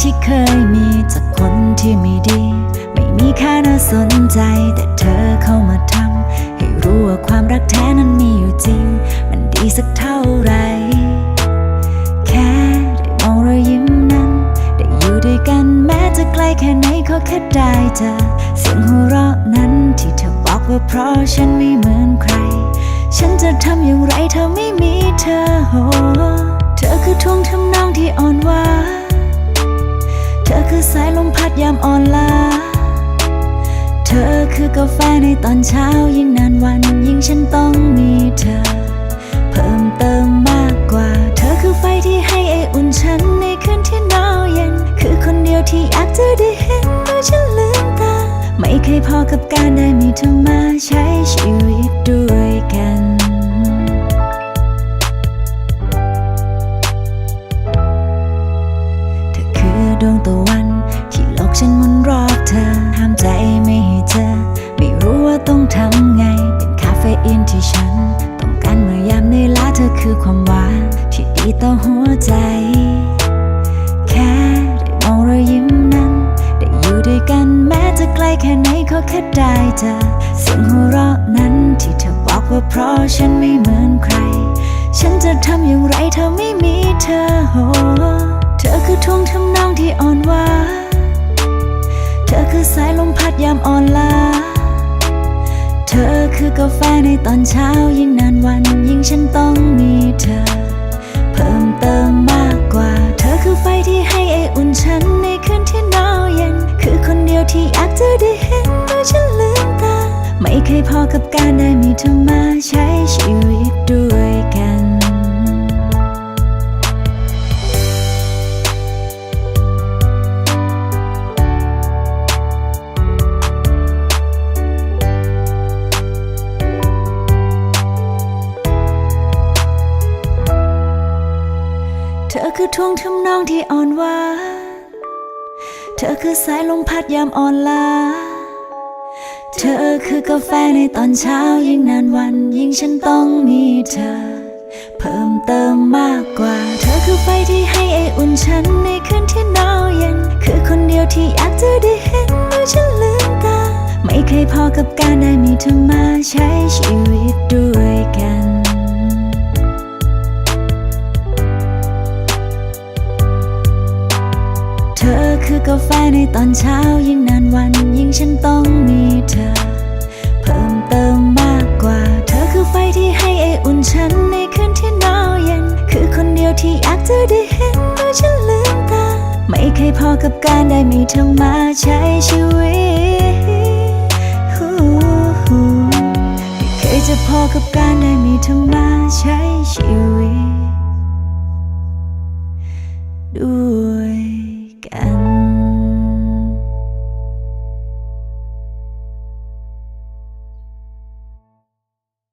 ที่เคยมีจากคนที่ไม่ดี ไม่มีค่าน่าสนใจ แต่เธอเข้ามาทำให้รู้ว่าความรักแท้นั้นมีอยู่จริง มันดีสักเท่าไหร่แค่ได้มองรอยยิ้มนั้น ได้อยู่ด้วยกันแม้จะไกลแค่ไหนก็แค่ได้เจอเสียงหัวเราะนั้นที่เธอบอกว่าเพราะฉันไม่เหมือนใคร ฉันจะทำอย่างไรเธอไม่มีเธอโหเธอคือทวงทำนองที่อ่อนหวาน ยามอ่อนล้า เธอคือกาแฟในตอนเช้ายิ่งนานวันยิ่งฉันต้องมีเธอ เพิ่มเติมมากกว่า เธอคือไฟที่ให้ไออุ่นฉันในคืนที่หนาวเย็น คือคนเดียวที่อยากจะได้เห็นเมื่อฉันลืมตา ไม่เคยพอกับการได้มีเธอมาใช้ชีวิต ทำไง เป็นคาเฟอีนที่ฉัน ต้องการเมื่อยามเหนื่อยล้าเธอคือความหวานที่ดีต่อหัวใจ แค่ได้มองรอยยิ้มนั้น ได้อยู่ด้วยกันแม้จะไกลแค่ไหนก็แค่ได้เจอเสียงหัวเราะนั้นที่เธอบอกว่าเพราะฉันไม่เหมือนใคร ฉันจะทำอย่างไรเธอไม่มีเธอโหเธอคือทวงทำนองที่อ่อนหวานเธอคือสายลมพัดยามอ่อนล้าาแฟในตอนเช้ายิ่งนานวันยิ่งฉันต้องมีเธอ เพิ่มเติมมากกว่า เธอคือไฟที่ให้ไออุ่นฉันในคืนที่หนาวเย็น คือคนเดียวที่อยากจะได้เห็นเมื่อฉันลืมตา ไม่เคยพอกับการได้มีเธอมาใช้ชีวิตด้วยกัน ธอคือท่วงทำนองที่อ่อนหวานเธอคือสายลมพัดยามอ่อนล้า เธอคือกาแฟในตอนเช้ายิ่งนานวัน ยิ่งฉันต้องมีเธอ เพิ่มเติมมากกว่า เธอคือไฟที่ให้ไออุ่นฉันในคืนที่หนาวเย็น คือคนเดียวที่อยากจะได้เห็นเมื่อฉันลืมตา ไม่เคยพอกับการได้มีเธอมาใช้ชีวิตด้วยกัน กาแฟในตอนเช้ายิ่งนานวันยิ่งฉันต้องมีเธอ เพิ่มเติมมากกว่า เธอคือไฟที่ให้ไออุ่นฉันในคืนที่หนาวเย็น คือคนเดียวที่อยากจะได้เห็นเมื่อฉันลืมตา ไม่เคยพอกับการได้มีเธอมาใช้ชีวิตหูหูไม่เคยจะพอกับการได้มีเธอมา